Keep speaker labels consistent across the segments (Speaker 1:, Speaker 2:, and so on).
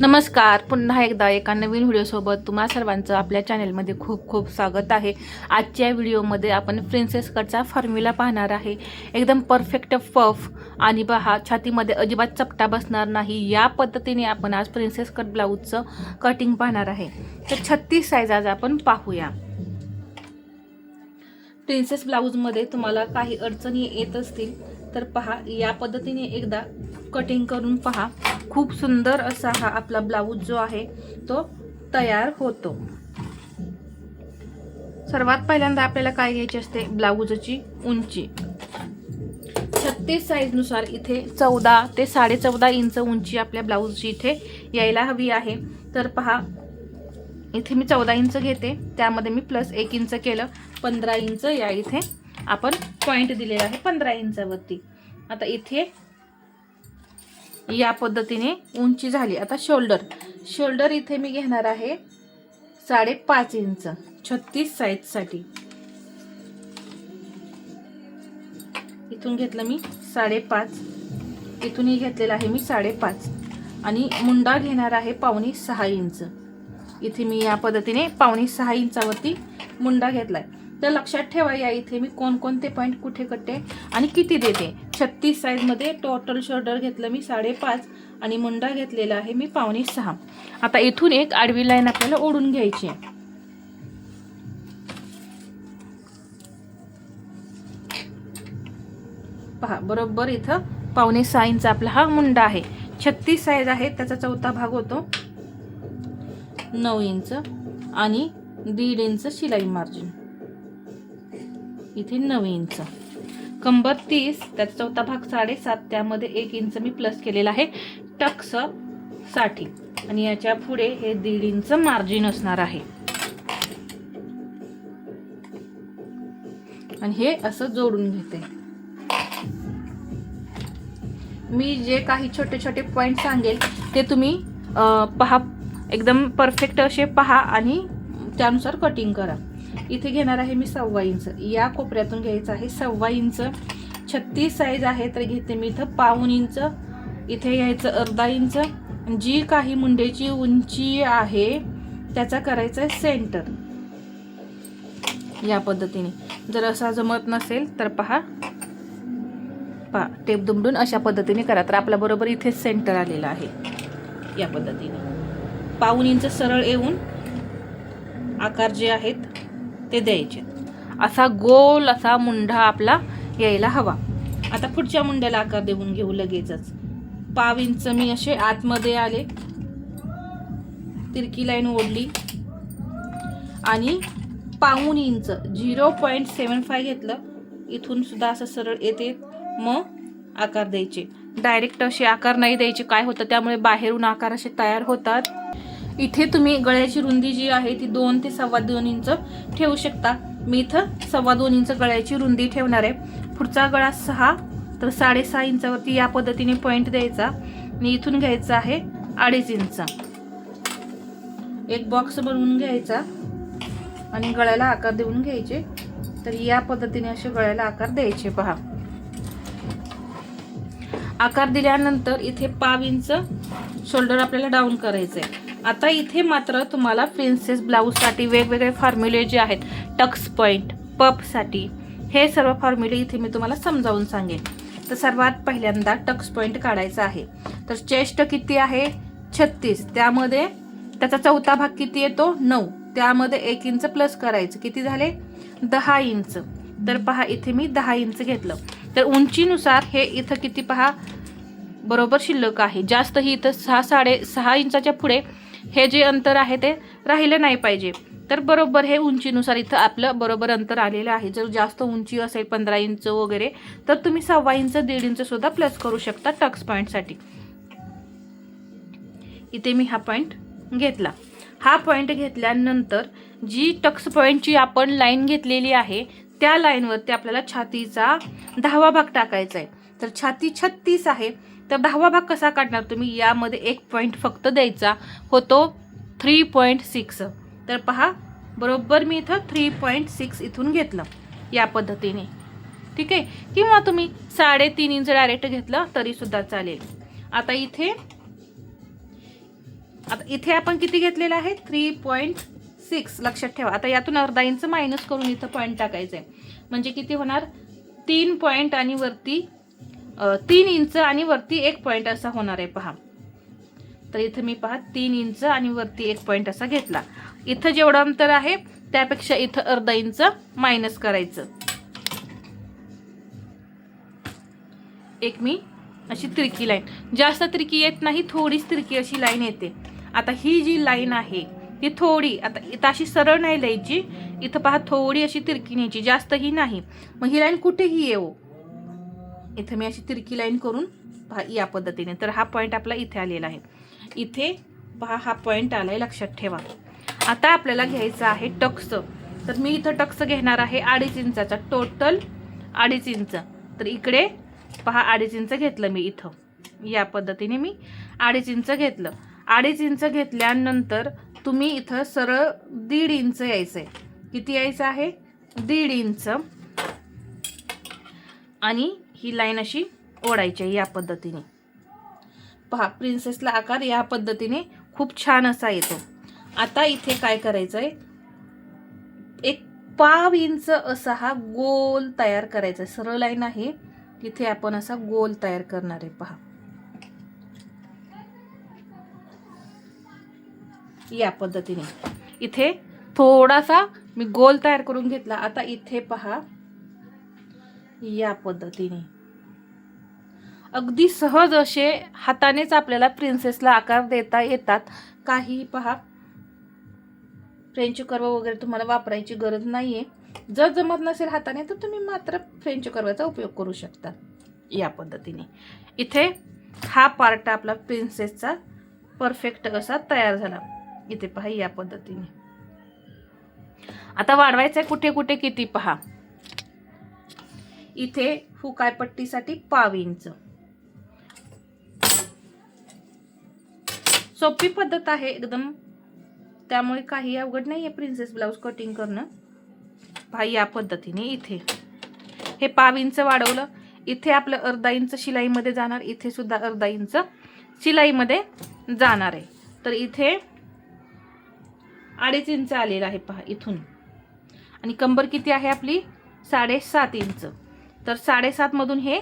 Speaker 1: नमस्कार. पुन्हा एकदा एका नवीन व्हिडिओसोबत तुम्हा सर्वांचं आपल्या चॅनेलमध्ये खूप खूप स्वागत आहे. आजच्या व्हिडिओमध्ये आपण प्रिन्सेस कटचा फॉर्म्युला पाहणार आहे. एकदम परफेक्ट पफ आणि पहा छातीमध्ये अजिबात चपटा बसणार नाही. या पद्धतीने आपण आज प्रिन्सेस कट ब्लाऊजचं कटिंग पाहणार आहे. तर छत्तीस साईज आज आपण पाहूया. प्रिन्सेस ब्लाऊजमध्ये तुम्हाला काही अडचणी येत असतील तर पहा या पद्धतीने एकदा कटिंग करून पहा. खूप सुंदर असा हा आपला ब्लाऊज जो आहे तो तयार होतो. सर्वात पहिल्यांदा आपल्याला काय घ्यायची असते? ब्लाऊजची उंची. छत्तीस साईजनुसार इथे चौदा ते साडेचौदा इंच उंची आपल्या ब्लाऊजची इथे यायला हवी आहे. तर पहा इथे मी चौदा इंच घेते. त्यामध्ये मी प्लस एक इंच केलं. पंधरा इंच या इथे आपण पॉईंट दिलेला आहे पंधरा इंचावरती. आता इथे या पद्धतीने उंची झाली. आता शोल्डर शोल्डर इथे मी घेणार आहे साडेपाच इंच. छत्तीस साईजसाठी. इथून घेतलं मी साडेपाच. इथूनही घेतलेलं आहे मी साडेपाच. आणि मुंडा घेणार आहे पावणे सहा इंच. इथे मी या पद्धतीने पावणे सहा इंचावरती मुंडा घेतला आहे तर लक्षात ठेवा या इथे मी कोणकोणते पॉईंट कुठे कट्टे आणि किती देते. छत्तीस साईजमध्ये टोटल शोल्डर घेतलं मी साडेपाच आणि मुंडा घेतलेला आहे मी पावणे सहा. आता इथून एक आडवी लाईन आपल्याला ओढून घ्यायची आहे. पहा बरोबर इथं पावणे सहा इंच आपला हा मुंडा आहे. छत्तीस साईज आहे त्याचा चौथा भाग होतो नऊ इंच आणि दीड इंच शिलाई मार्जिन इथे नऊ इंच. कंबर तीस त्याचा चौथा भाग साडेसात त्यामध्ये एक इंच मी प्लस केलेला आहे. टक्ससाठी. आणि याच्यापुढे हे दीड इंच मार्जिन असणार आहे. आणि हे असं जोडून घेते. मी जे काही छोटे छोटे पॉईंट सांगेल ते तुम्ही पहा. एकदम परफेक्ट असे पहा आणि त्यानुसार कटिंग करा. इथे घेणार आहे मी सव्वा इंच. या कोपऱ्यातून घ्यायचं आहे सव्वा इंच. छत्तीस साईज आहे तर घेते मी इथं पाऊन इंच. इथे घ्यायचं अर्धा इंच. आणि जी काही मुंडेची उंची आहे त्याचा करायचा आहे सेंटर या पद्धतीने. जर असा जमत नसेल तर पहा. पहा टेप दुमडून अशा पद्धतीने करा. तर आपल्या बरोबर इथे सेंटर आलेला आहे. या पद्धतीने. पाऊन इंच सरळ येऊन आकार जे आहेत ते द्यायचे. असा गोल असा मुंडा आपला यायला हवा. आता पुढच्या मुंड्याला आकार देऊन घेऊ लगेचच. पाव इंच मी असे आतमध्ये आले. तिरकी लाईन ओढली. आणि पाऊन inch zero point seven five घेतलं. इथून सुद्धा असं सरळ येते मग आकार द्यायचे. डायरेक्ट असे आकार नाही द्यायचे काय होतं? त्यामुळे बाहेरून आकार असे तयार होतात. इथे तुम्ही गळ्याची रुंदी जी आहे ती दोन ते सव्वा दोन इंच ठेवू शकता. मी इथं सव्वा दोन इंच गळ्याची रुंदी ठेवणार आहे. पुढचा गळा सहा तर साडेसहा इंचावरती या पद्धतीने पॉईंट द्यायचा. आणि इथून घ्यायचा आहे अडीच इंच. एक बॉक्स बनवून घ्यायचा. आणि गळ्याला आकार देऊन घ्यायचे. तर या पद्धतीने असे गळ्याला आकार द्यायचे पहा. आकार दिल्यानंतर इथे पाव इंच शोल्डर आपल्याला डाऊन करायचं आहे आता इथे मात्र तुम्हाला प्रिन्सेस ब्लाऊजसाठी वेगवेगळे फॉर्म्युले जे आहेत टक्स पॉईंट पपसाठी हे सर्व फॉर्म्युले इथे मी तुम्हाला समजावून सांगेन. तर सर्वात पहिल्यांदा टक्स पॉईंट काढायचा आहे. तर चेस्ट किती आहे? छत्तीस. त्यामध्ये त्याचा चौथा भाग किती येतो? नऊ. त्यामध्ये एक इंच प्लस करायचं. किती झाले? दहा इंच तर पहा इथे मी दहा इंच घेतलं. तर उंचीनुसार हे इथं किती पहा? बरोबर शिल्लक आहे. जास्त ही इथं सहा साडे सहा इंचाच्या पुढे हे जे अंतर आहे ते राहिलं नाही पाहिजे. तर बरोबर हे उंचीनुसार इथं आपलं बरोबर अंतर आलेलं आहे. जर जास्त उंची असेल पंधरा इंच वगैरे तर तुम्ही सव्वा इंच दीड इंच सुद्धा प्लस करू शकता टक्स पॉईंटसाठी इथे मी हा पॉईंट घेतला. हा पॉईंट घेतल्यानंतर जी टक्स पॉईंटची आपण लाईन घेतलेली आहे त्या लाईनवरती आपल्याला छातीचा दहावा भाग टाकायचा आहे. तर छाती छत्तीस आहे. तर दहावा भाग कसा काढणार? तुम्ही यामध्ये एक पॉईंट फक्त द्यायचा. होतो थ्री पॉईंट सिक्स तर पहा बरोबर मी इथं थ्री पॉईंट सिक्स इथून घेतलं या पद्धतीने. ठीक आहे? किंवा तुम्ही साडेतीन इंच डायरेक्ट घेतलं तरीसुद्धा चालेल. आता इथे आता इथे आपण किती घेतलेलं आहे? थ्री पॉईंट सिक्स लक्षात ठेवा. आता यातून अर्धा इंच मायनस करून इथं पॉईंट टाकायचं आहे म्हणजे किती होणार? तीन पॉईंट आणि वरती तीन इंच आणि वरती एक पॉईंट असा होणार आहे पहा. तर इथं मी पहा तीन इंच आणि वरती एक पॉईंट असा घेतला. इथं जेवढं अंतर आहे त्यापेक्षा इथं अर्धा इंच मायनस करायचं. एक मी अशी तिरकी लाईन जास्त तिरकी येत नाही थोडीच तिरकी अशी लाईन येते. आता ही जी लाईन आहे ती थोडी आता इथं अशी सरळ नाही लिहायची. इथं पहा थोडी अशी तिरकी न्यायची जास्तही नाही. मग ही लाईन कुठेही येऊ इथं मी अशी तिरकी लाईन करून पहा या पद्धतीने. तर हा पॉईंट आपला इथे आलेला आहे. इथे पहा हा पॉईंट आला आहे लक्षात ठेवा. आता आपल्याला घ्यायचं आहे टक्स. तर मी इथं टक्स घेणार आहे अडीच इंचाचा. टोटल अडीच इंच. तर इकडे पहा अडीच इंच घेतलं मी इथं. या पद्धतीने मी अडीच इंच घेतलं. अडीच इंच घेतल्यानंतर तुम्ही इथं सरळ दीड इंच यायचं आहे किती यायचं आहे? दीड इंच. आणि ही लाईन अशी ओढायची आहे या पद्धतीने. पहा प्रिन्सेसला आकार या पद्धतीने खूप छान असा येतो. आता इथे काय करायचं आहे एक पाव इंच असा हा गोल तयार करायचा. आहे सरळ लाईन आहे. तिथे आपण असा गोल तयार करणार आहे पहा. या पद्धतीने. इथे थोडासा मी गोल तयार करून घेतला. आता इथे पहा. या पद्धतीने. अगदी सहज असे हातानेच आपल्याला प्रिन्सेसला आकार देता येतात. काही पहा. फ्रेंच कर्व वगैरे तुम्हाला वापरायची गरज नाही आहे जर जमत नसेल हाताने तर तुम्ही मात्र फ्रेंच कर्वाचा उपयोग करू शकता. या पद्धतीने. इथे हा पार्ट आपला प्रिन्सेसचा परफेक्ट असा तयार झाला. इथे पहा या पद्धतीने. आता वाढवायचं आहे कुठे कुठे किती पहा. इथे हुकायपट्टीसाठी पाव इंच. सोपी पद्धत आहे एकदम. त्यामुळे काही अवघड नाही आहे प्रिन्सेस ब्लाऊज कटिंग करणं. पहा या पद्धतीने इथे. हे पाव इंच वाढवलं. इथे आपलं अर्धा इंच शिलाईमध्ये जाणार. इथे सुद्धा अर्धा इंच शिलाईमध्ये जाणार आहे. तर इथे अडीच इंच आलेलं आहे पहा इथून. आणि कंबर किती आहे आपली? साडेसात इंच. तर साडेसातमधून हे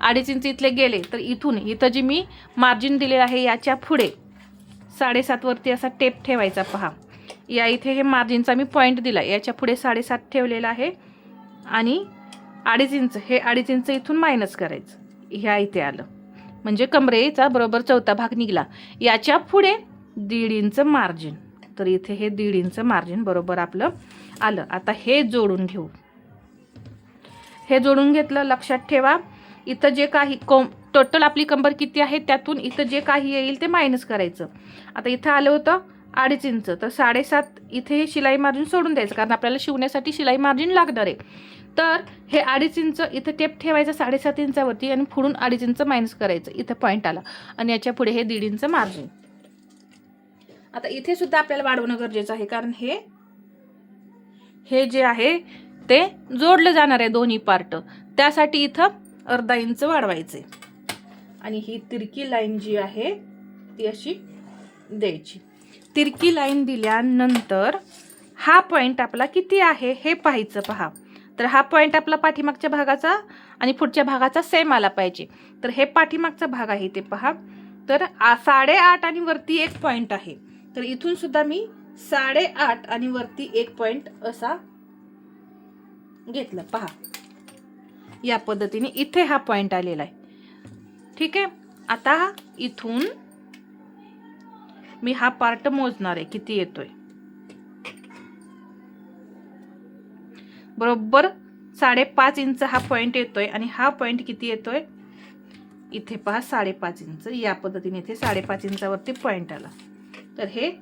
Speaker 1: अडीच इंच इथले गेले. तर इथून इथं जी मी मार्जिन दिलेलं आहे याच्यापुढे. साडेसातवरती असा टेप ठेवायचा पहा. या इथे हे मार्जिनचा मी पॉईंट दिला. याच्यापुढे साडेसात ठेवलेला आहे. आणि अडीच इंच हे अडीच इंच इथून मायनस करायचं. ह्या इथे आलं. म्हणजे कमरेचा बरोबर चौथा भाग निघाला. याच्यापुढे दीड इंच मार्जिन तर इथे हे दीड इंच मार्जिन बरोबर आपलं आलं. आता हे जोडून घेऊ. हे जोडून घेतलं लक्षात ठेवा. इथं जे काही कोम टोटल आपली कंबर किती आहे त्यातून इथं जे काही येईल ते मायनस करायचं. आता इथं आलं होतं अडीच इंच तर साडेसात इथे हे शिलाई मार्जिन सोडून द्यायचं कारण आपल्याला शिवण्यासाठी शिलाई मार्जिन लागणार आहे. तर हे अडीच इंच इथं टेप ठेवायचं साडेसात इंचावरती आणि पुढून अडीच इंच मायनस करायचं. इथं पॉईंट आला. आणि याच्यापुढे हे दीड इंच मार्जिन आता इथे सुद्धा आपल्याला वाढवणं गरजेचं आहे कारण हे हे जे आहे ते जोडलं जाणार आहे दोन्ही पार्ट त्यासाठी इथं अर्धा इंच वाढवायचे. आणि ही तिरकी लाईन जी आहे ती अशी द्यायची. तिरकी लाईन दिल्यानंतर हा पॉईंट आपला किती आहे हे पाहायचं पहा. तर हा पॉईंट आपला पाठीमागच्या भागाचा आणि पुढच्या भागाचा सेम आला पाहिजे. तर हे पाठीमागचा भाग आहे ते पहा. तर आ- साडेआठ आणि वरती एक पॉईंट आहे. तर इथून सुद्धा मी साडेआठ आणि वरती एक पॉईंट असा घेतला. पहा. या पद्धतीने इथे हा पॉईंट आलेला आहे. ठीक आहे? आता इथून मी हा पार्ट मोजणार आहे किती येतोय. बरोबर साडेपाच इंच हा पॉइंट येतोय आणि हा पॉइंट किती येतोय? इथे पहा साडेपाच इंच. या पद्धतीने इथे साडेपाच इंचावरती पॉइंट आला. तर हे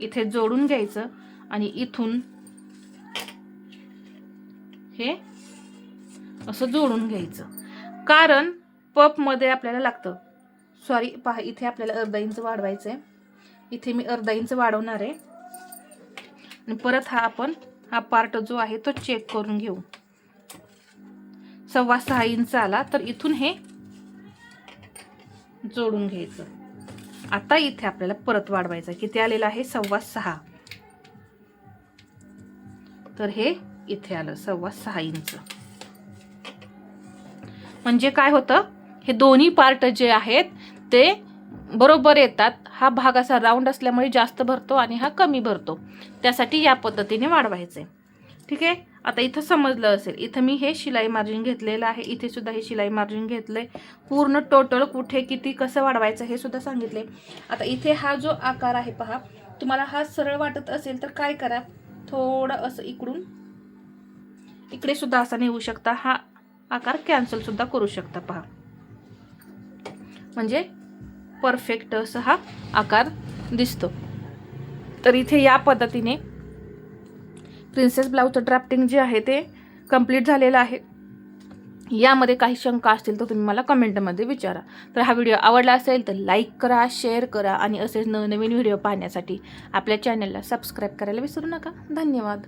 Speaker 1: इथे जोडून घ्यायचं आणि इथून हे असं जोडून घ्यायचं. कारण पपमध्ये आपल्याला लागतं. सॉरी पहा इथे आपल्याला अर्धा इंच वाढवायचं आहे इथे मी अर्धा इंच वाढवणार आहे. आणि परत हा आपण हा पार्ट जो आहे तो चेक करून घेऊ. सव्वा सहा इंच आला तर इथून हे जोडून घ्यायचं. आता इथे आपल्याला परत वाढवायचं आहे. किती आलेलं आहे? सव्वा सहा. तर हे इथे आलं सव्वा सहा इंच. म्हणजे काय होतं? हे दोन्ही पार्ट जे आहेत ते बरोबर येतात. हा भाग असा राऊंड असल्यामुळे जास्त भरतो आणि हा कमी भरतो. त्यासाठी या पद्धतीने वाढवायचे. ठीक आहे? आता इथं समजलं असेल. इथं मी हे शिलाई मार्जिन घेतलेलं आहे. इथे सुद्धा हे शिलाई मार्जिन घेतलंय. पूर्ण टोटल कुठे किती कसं वाढवायचं हे सुद्धा सांगितले आता इथे हा जो आकार आहे पहा. तुम्हाला हा सरळ वाटत असेल तर काय करा? थोडं असं इकडून. इकडे सुद्धा असा नेऊ शकता. हा आकार कॅन्सल सुद्धा करू शकता पहा. म्हणजे परफेक्ट असा हा आकार दिसतो. तर इथे या पद्धतीने प्रिन्सेस ब्लाऊजचं ड्राफ्टिंग जे आहे ते कंप्लीट झालेलं आहे. यामध्ये काही शंका असतील तर तुम्ही मला कमेंटमध्ये विचारा. तर हा व्हिडिओ आवडला असेल तर लाईक करा शेअर करा आणि असेच नवनवीन व्हिडिओ पाहण्यासाठी आपल्या चॅनलला सबस्क्राईब करायला विसरू नका. धन्यवाद.